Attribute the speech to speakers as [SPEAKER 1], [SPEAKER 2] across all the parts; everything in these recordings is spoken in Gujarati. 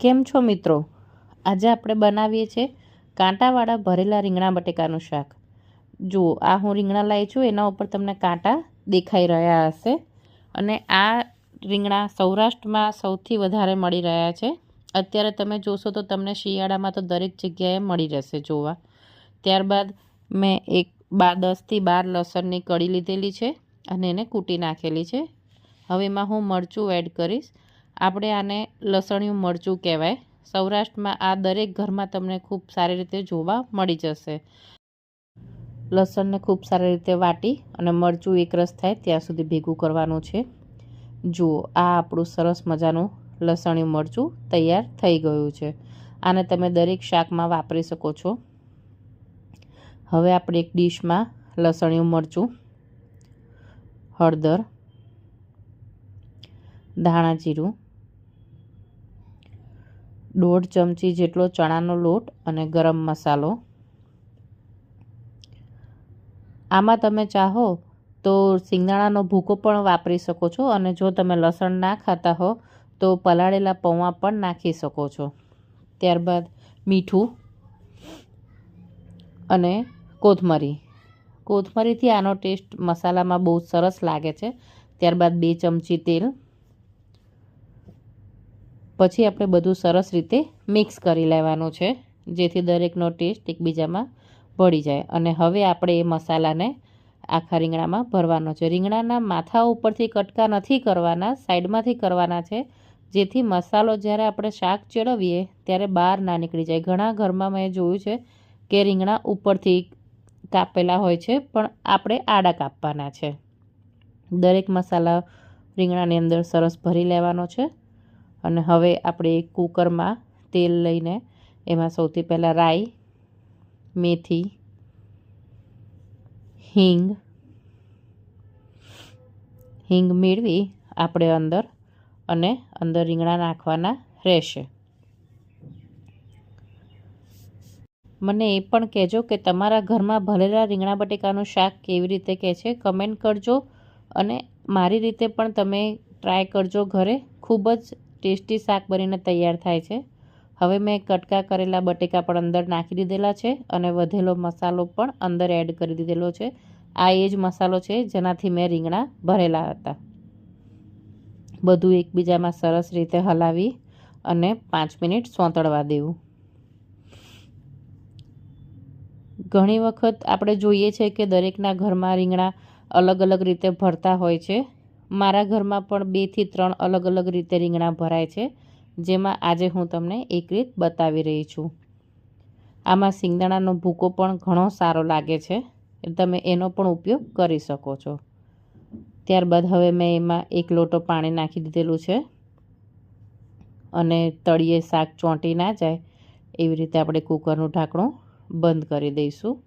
[SPEAKER 1] કેમ છો મિત્રો? આજે આપણે બનાવીએ છીએ કાંટાવાળા ભરેલા રીંગણા બટેકાનું શાક. જુઓ, આ હું રીંગણા લાવી છું, એના ઉપર તમને કાંટા દેખાઈ રહ્યા હશે. અને આ રીંગણા સૌરાષ્ટ્રમાં સૌથી વધારે મળી રહ્યા છે. અત્યારે તમે જોશો તો તમને શિયાળામાં તો દરેક જગ્યાએ મળી રહેશે જોવા. ત્યારબાદ મેં એક બાર દસથી બાર લસણની કળી લીધેલી છે અને એને કૂટી નાખેલી છે. હવે એમાં હું મરચું એડ કરીશ. આપણે આને લસણિયું મરચું કહેવાય. સૌરાષ્ટ્રમાં આ દરેક ઘરમાં તમને ખૂબ સારી રીતે જોવા મળી જશે. લસણને ખૂબ સારી રીતે વાટી અને મરચું એકરસ થાય ત્યાં સુધી ભેગું કરવાનું છે. જુઓ, આ આપણું સરસ મજાનું લસણિયું મરચું તૈયાર થઈ ગયું છે. આને તમે દરેક શાકમાં વાપરી શકો છો. હવે આપણે એક ડીશમાં લસણિયું મરચું, હળદર, ધાણા જીરું દોઢ ચમચી જેટલો ચણાનો લોટ અને ગરમ મસાલો. આમાં તમે ચાહો તો સિંગદાણાનો ભૂકો પણ વાપરી શકો છો અને જો તમે લસણ ના ખાતા હો તો પલાળેલા પૌવા પણ નાખી શકો છો. ત્યારબાદ મીઠું અને કોથમરી. કોથમરીથી આનો ટેસ્ટ મસાલામાં બહુ સરસ લાગે છે. ત્યારબાદ બે ચમચી તેલ પછી આપણે બધું સરસ રીતે મિક્સ કરી લેવાનું છે, જેથી દરેકનો ટેસ્ટ એકબીજામાં ભળી જાય. અને હવે આપણે એ મસાલાને આખા રીંગણામાં ભરવાનો છે. રીંગણાના માથા ઉપરથી કટકા નથી કરવાના, સાઈડમાંથી કરવાના છે, જેથી મસાલો જ્યારે આપણે શાક ચેડવીએ ત્યારે બહાર ના નીકળી જાય. ઘણા ઘરમાં મેં જોયું છે કે રીંગણા ઉપરથી કાપેલા હોય છે, પણ આપણે આડા કાપવાના છે. દરેક મસાલા રીંગણાની અંદર સરસ ભરી લેવાનો છે. અને હવે આપણે એક કૂકરમાં તેલ લઈને એમાં સૌથી પહેલાં રાઈ, મેથી, હિંગ હિંગ મેળવી આપણે અંદર અને અંદર રીંગણા નાખવાના રહેશે. મને એ પણ કહેજો કે તમારા ઘરમાં ભરેલા રીંગણા બટેકાનું શાક કેવી રીતે કહે છે, કમેન્ટ કરજો અને મારી રીતે પણ તમે ટ્રાય કરજો ઘરે. ખૂબ જ ટેસ્ટી શાક બનીને તૈયાર થાય છે. હવે મેં કટકા કરેલા બટેકા પણ અંદર નાખી દીધેલા છે અને વધેલો મસાલો પણ અંદર એડ કરી દીધેલો છે. આ એ જ મસાલો છે જેનાથી મેં રીંગણા ભરેલા હતા. બધું એકબીજામાં સરસ રીતે હલાવી અને પાંચ મિનિટ સોંતળવા દેવું. ઘણી વખત આપણે જોઈએ છે કે દરેકના ઘરમાં રીંગણા અલગ અલગ રીતે ભરતા હોય છે. મારા ઘરમાં પણ બેથી ત્રણ અલગ અલગ રીતે રીંગણા ભરાય છે, જેમાં આજે હું તમને એક રીત બતાવી રહી છું. આમાં સિંગદાણાનો ભૂકો પણ ઘણો સારો લાગે છે, તમે એનો પણ ઉપયોગ કરી શકો છો. ત્યારબાદ હવે મેં એમાં એક લોટો પાણી નાખી દીધેલું છે. અને તળિયે શાક ચોંટી ના જાય, એવી રીતે આપણે કુકરનું ઢાંકણું બંધ કરી દઈશું.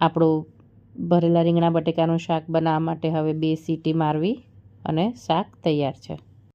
[SPEAKER 1] આપણું ભરેલા રીંગણા બટેકાનું શાક બનાવવા માટે હવે બે સીટી મારવી અને શાક તૈયાર છે.